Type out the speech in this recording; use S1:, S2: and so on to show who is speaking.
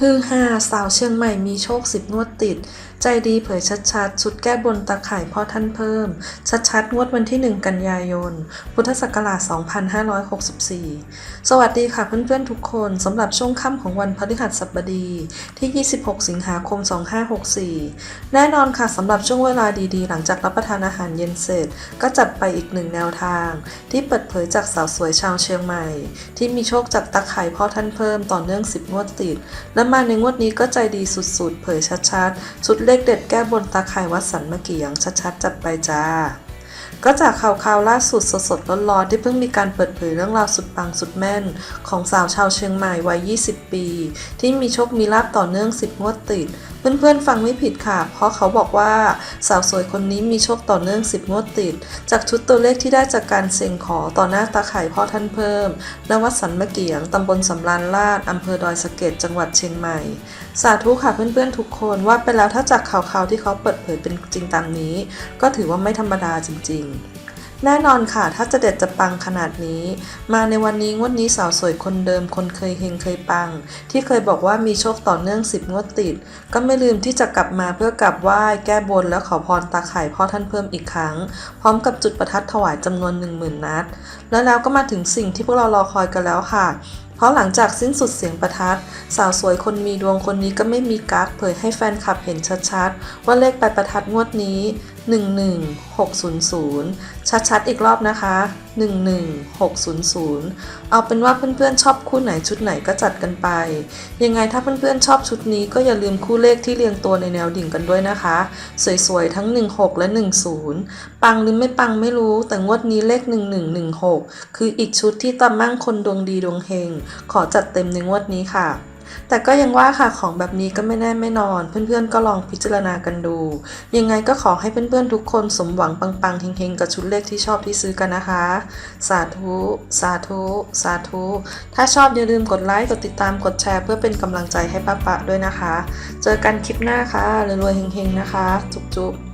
S1: ฮือฮาสาวเชียงใหม่มีโชคสิบงวดติด ใจดีเผยชัดๆชุดแก้บนตาข่ายพ่อท่านเพิ่ม ชัดๆ งวดวันที่ 1 กันยายน พุทธศักราช 2564 สวัสดีค่ะเพื่อนๆทุกคนสำหรับช่วงค่ำของวันพฤหัสบดีที่ 26 สิงหาคม 2564 แน่นอนค่ะสำหรับช่วงเวลาดีๆ หลังจากรับประทานอาหารเย็นเสร็จ ก็จัดไปอีกหนึ่งแนวทาง ที่เปิดเผยจากสาวสวยชาวเชียงใหม่ ที่มีโชคจากตาข่ายพ่อท่านเพิ่มต่อเนื่อง 10 งวดติดและมาในงวดนี้ก็ใจดีสุดๆ เผยชัดๆ ชุดเลขเด็ดแก้บนตาข่ายวัดสันมะเกียงชัดๆ จัดไปจ้าก็จากข่าวคราวล่าสุดสดๆร้อนๆที่เพิ่งมีการเปิดเผยเรื่องราวสุดปังสุดแม่น ของสาวชาวเชียงใหม่วัย 20 ปี ที่มีโชคมีลาบต่อเนื่อง 10 งวดติด เพื่อนๆฟังไม่ผิดค่ะ เพราะเขาบอกว่าสาวสวยคนนี้มีโชคต่อเนื่อง 10 งวดติด จากชุดตัวเลขที่ได้จากการเสี่ยงขอต่อหน้าตาข่ายพ่อท่านเพิ่มณวัดสันมะเกียงตำบลสำราญราชอำเภอดอยสะเก็ดจังหวัดเชียงใหม่ สาธุค่ะเพื่อนๆทุกคนว่าไปแล้วถ้าจากข่าวๆที่เขาเปิดเผยเป็นจริงตามนี้ ก็ถือว่าไม่ธรรมดาจริง ๆ แน่นอนค่ะ ถ้าจะเด็ดจะปังขนาดนี้ มาในวันนี้งวดนี้สาวสวยคนเดิมคนเคยเฮงเคยปัง ที่เคยบอกว่ามีโชคต่อเนื่อง 10 งวดติด ก็ไม่ลืมที่จะกลับมาเพื่อกลับไหว้แก้บนและขอพรตาไข่พ่อท่านเพิ่มอีกครั้ง พร้อมกับจุดประทัดถวายจำนวน 10,000 นัด แล้วแล้วก็มาถึงสิ่งที่พวกเรารอคอยกันแล้วค่ะเพราะหลังจากสิ้นสุดเสียงประทัด สาวสวยคนมีดวงคนนี้ก็ไม่มีกักเผยให้แฟนคลับเห็นชัดๆ ว่าเลขปลายประทัดงวดนี้ 11600 ชัดๆ อีกรอบนะคะ 11600 เอาเป็นว่าเพื่อนๆชอบคู่ไหนชุดไหนก็จัดกันไป ยังไงถ้าเพื่อนๆชอบชุดนี้ก็อย่าลืมคู่เลขที่เรียงตัวในแนวดิ่งกันด้วยนะคะ สวยๆ ทั้ง 16 และ 10 ปังหรือไม่ปังไม่รู้ แต่งวดนี้เลข 1116 คืออีกชุดที่ตามั่งคนดวงดีดวงเฮง ขอจัดเต็มในงวดนี้ค่ะ แต่ก็ยังว่าค่ะของแบบนี้ก็ไม่แน่ไม่นอน เพื่อนๆก็ลองพิจารณากันดู ยังไงก็ขอให้เพื่อนๆทุกคนสมหวังปังๆเฮงๆกับชุดเลขที่ชอบที่ซื้อกันนะคะ สาธุ สาธุ สาธุ ถ้าชอบอย่าลืมกดไลค์กดติดตามกดแชร์ เพื่อเป็นกำลังใจให้ป้าปะด้วยนะคะ เจอกันคลิปหน้าค่ะรวยๆเฮงๆนะคะ จุ๊บๆ